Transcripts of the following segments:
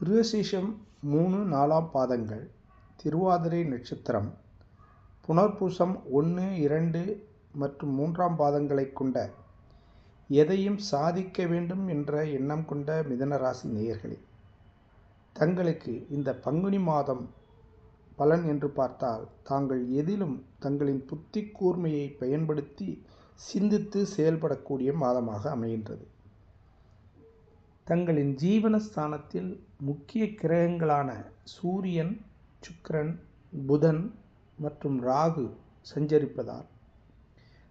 மிருகசீஷம் மூணு நாலாம் பாதங்கள் திருவாதிரை நட்சத்திரம் புனர்பூசம் ஒன்று இரண்டு மற்றும் மூன்றாம் பாதங்களைக் கொண்ட எதையும் சாதிக்க வேண்டும் என்ற எண்ணம் கொண்ட மிதனராசி நேயர்களே தங்களுக்கு இந்த பங்குனி மாதம் பலன் என்று பார்த்தால் தாங்கள் எதிலும் தங்களின் புத்தி கூர்மையை பயன்படுத்தி சிந்தித்து செயல்படக்கூடிய மாதமாக அமைகின்றது. தங்களின் ஜீவனஸ்தானத்தில் முக்கிய கிரகங்களான சூரியன் சுக்கிரன் புதன் மற்றும் ராகு சஞ்சரிப்பதால்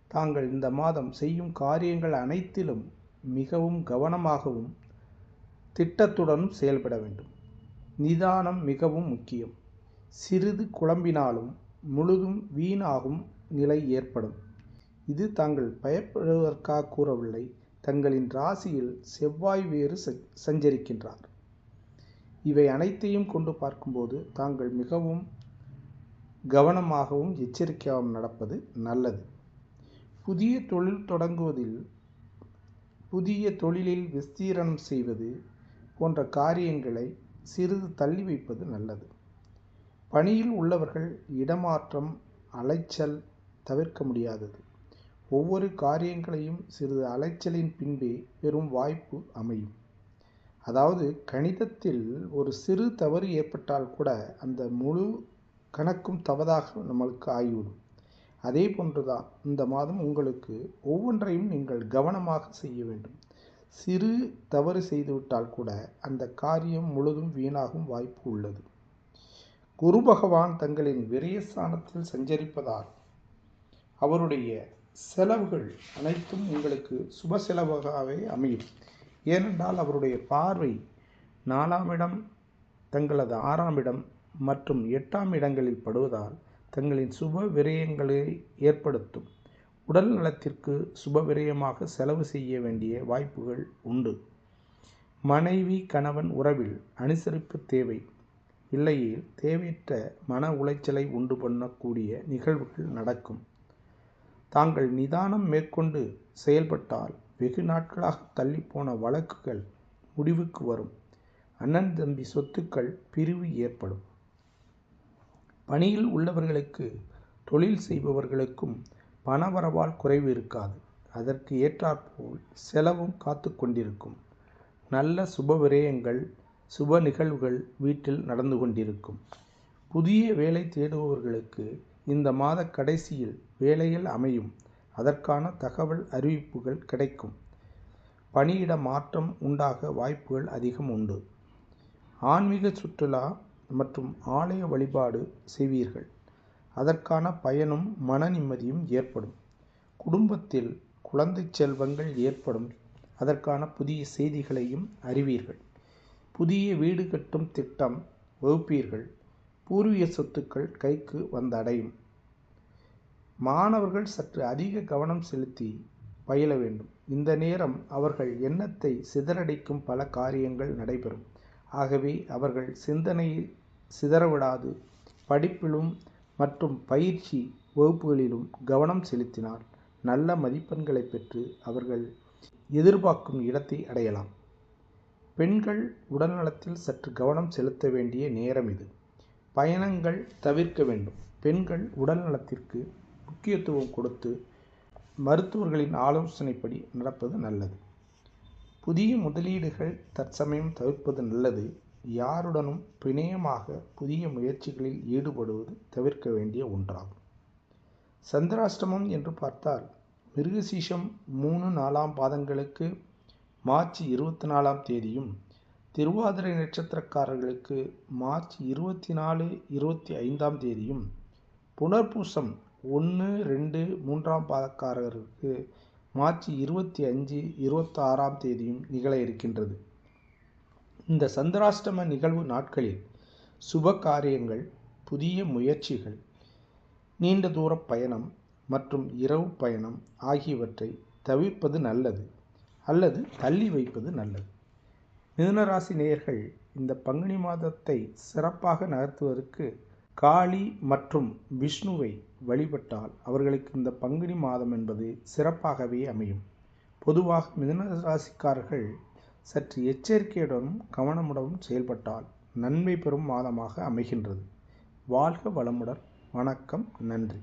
தாங்கள் இந்த மாதம் செய்யும் காரியங்கள் அனைத்திலும் மிகவும் கவனமாகவும் திட்டத்துடனும் செயல்பட வேண்டும். நிதானம் மிகவும் முக்கியம். சிறிது குழம்பினாலும் முழுதும் வீணாகும் நிலை ஏற்படும். இது தாங்கள் பயப்படுவதற்காக கூறவில்லை. தங்களின் ராசியில் செவ்வாய் வேறு சஞ்சரிக்கின்றார். இவை அனைத்தையும் கொண்டு பார்க்கும்போது தாங்கள் மிகவும் கவனமாகவும் எச்சரிக்கையாகவும் நடப்பது நல்லது. புதிய தொழில் தொடங்குவதில் புதிய தொழிலில் விஸ்தீரணம் செய்வது போன்ற காரியங்களை சிறிது தள்ளி வைப்பது நல்லது. பணியில் உள்ளவர்கள் இடமாற்றம் அலைச்சல் தவிர்க்க முடியாதது. ஒவ்வொரு காரியங்களையும் சிறிது அலைச்சலின் பின்பே பெரும் வாய்ப்பு அமையும். அதாவது கணிதத்தில் ஒரு சிறு தவறு ஏற்பட்டால் கூட அந்த முழு கணக்கும் தவறாக நம்மளுக்கு ஆகிவிடும். அதே போன்றுதான் இந்த மாதம் உங்களுக்கு ஒவ்வொன்றையும் நீங்கள் கவனமாக செய்ய வேண்டும். சிறு தவறு செய்துவிட்டால் கூட அந்த காரியம் முழுதும் வீணாகும் வாய்ப்பு உள்ளது. குரு பகவான் தங்களின் விரயஸ்தானத்தில் சஞ்சரிப்பதால் அவருடைய செலவுகள் அனைத்தும் உங்களுக்கு சுப செலவாகவே அமையும். ஏனென்றால் அவருடைய பார்வை நாலாம் இடம் தங்களது ஆறாம் இடம் மற்றும் எட்டாம் இடங்களில் படுவதால் தங்களின் சுப விரயங்களை ஏற்படுத்தும். உடல் நலத்திற்கு சுப விரயமாக செலவு செய்ய வேண்டிய வாய்ப்புகள் உண்டு. மனைவி கணவன் உறவில் அனுசரிப்பு தேவை. இல்லையில் தேவையற்ற மன உளைச்சலை உண்டு பண்ணக்கூடிய நிகழ்வுகள் நடக்கும். தாங்கள் நிதானம் மேற்கொண்டு செயல்பட்டால் வெகு நாட்களாக தள்ளிப்போன வழக்குகள் முடிவுக்கு வரும். அண்ணன் தம்பி சொத்துக்கள் பிரிவு ஏற்படும். பணியில் உள்ளவர்களுக்கு தொழில் செய்பவர்களுக்கும் பணவரவால் குறைவு இருக்காது. அதற்கு ஏற்றாற்போல் செலவும் காத்து கொண்டிருக்கும். நல்ல சுப விரயங்கள் சுப நிகழ்வுகள் வீட்டில் நடந்து கொண்டிருக்கும். புதிய வேலை தேடுபவர்களுக்கு இந்த மாத கடைசியில் வேலையில் அமையும். அதற்கான தகவல் அறிவிப்புகள் கிடைக்கும். பணியிட மாற்றம் உண்டாக வாய்ப்புகள் அதிகம் உண்டு. ஆன்மீக சுற்றுலா மற்றும் ஆலய வழிபாடு செய்வீர்கள். அதற்கான பயனும் மன நிம்மதியும் ஏற்படும். குடும்பத்தில் குழந்தை செல்வங்கள் ஏற்படும். அதற்கான புதிய செய்திகளையும் அறிவீர்கள். புதிய வீடு கட்டும் திட்டம் வகுப்பீர்கள். பூர்வீக சொத்துக்கள் கைக்கு வந்தடையும். மாணவர்கள் சற்று அதிக கவனம் செலுத்தி பயில வேண்டும். இந்த நேரம் அவர்கள் எண்ணத்தை சிதறடிக்கும் பல காரியங்கள் நடைபெறும். ஆகவே அவர்கள் சிந்தனையை சிதறவிடாது. படிப்பிலும் மற்றும் பயிற்சி வகுப்புகளிலும் கவனம் செலுத்தினால் நல்ல மதிப்பெண்களை பெற்று அவர்கள் எதிர்பார்க்கும் இடத்தை அடையலாம். பெண்கள் உடல்நலத்தில் சற்று கவனம் செலுத்த வேண்டிய நேரம் இது. பயணங்கள் தவிர்க்க வேண்டும். பெண்கள் உடல் நலத்திற்கு முக்கியத்துவம் கொடுத்து மருத்துவர்களின் ஆலோசனைப்படி நடப்பது நல்லது. புதிய முதலீடுகள் தற்சமயம் தவிர்ப்பது நல்லது. யாருடனும் பிணையமாக புதிய முயற்சிகளில் ஈடுபடுவது தவிர்க்க வேண்டிய ஒன்றாகும். சந்திராஷ்டமம் என்று பார்த்தால் மிருகசீஷம் மூணு நாலாம் பாதங்களுக்கு மார்ச் இருபத்தி நாலாம் தேதியும் திருவாதிரை நட்சத்திரக்காரர்களுக்கு மார்ச் இருபத்தி நாலு இருபத்தி ஐந்தாம் தேதியும் புனர்பூசம் ஒன்று ரெண்டு மூன்றாம் பாதக்காரருக்கு மார்ச் இருபத்தி அஞ்சு இருபத்தாறாம் தேதியும் நிகழ இருக்கின்றது. இந்த சந்திராஷ்டம நிகழ்வு நாட்களில் சுப காரியங்கள் புதிய முயற்சிகள் நீண்ட தூர பயணம் மற்றும் இரவு பயணம் ஆகியவற்றை தவிர்ப்பது நல்லது அல்லது தள்ளி வைப்பது நல்லது. மிதுனராசி நேயர்கள் இந்த பங்குனி மாதத்தை சிறப்பாக நகர்த்துவதற்கு காளி மற்றும் விஷ்ணுவை வழிபட்டால் அவர்களுக்கு இந்த பங்குனி மாதம் என்பது சிறப்பாகவே அமையும். பொதுவாக மிதனராசிக்காரர்கள் சற்று எச்சரிக்கையுடனும் கவனமுடனும் செயல்பட்டால் நன்மை பெறும் மாதமாக அமைகின்றது. வாழ்க வளமுடன். வணக்கம். நன்றி.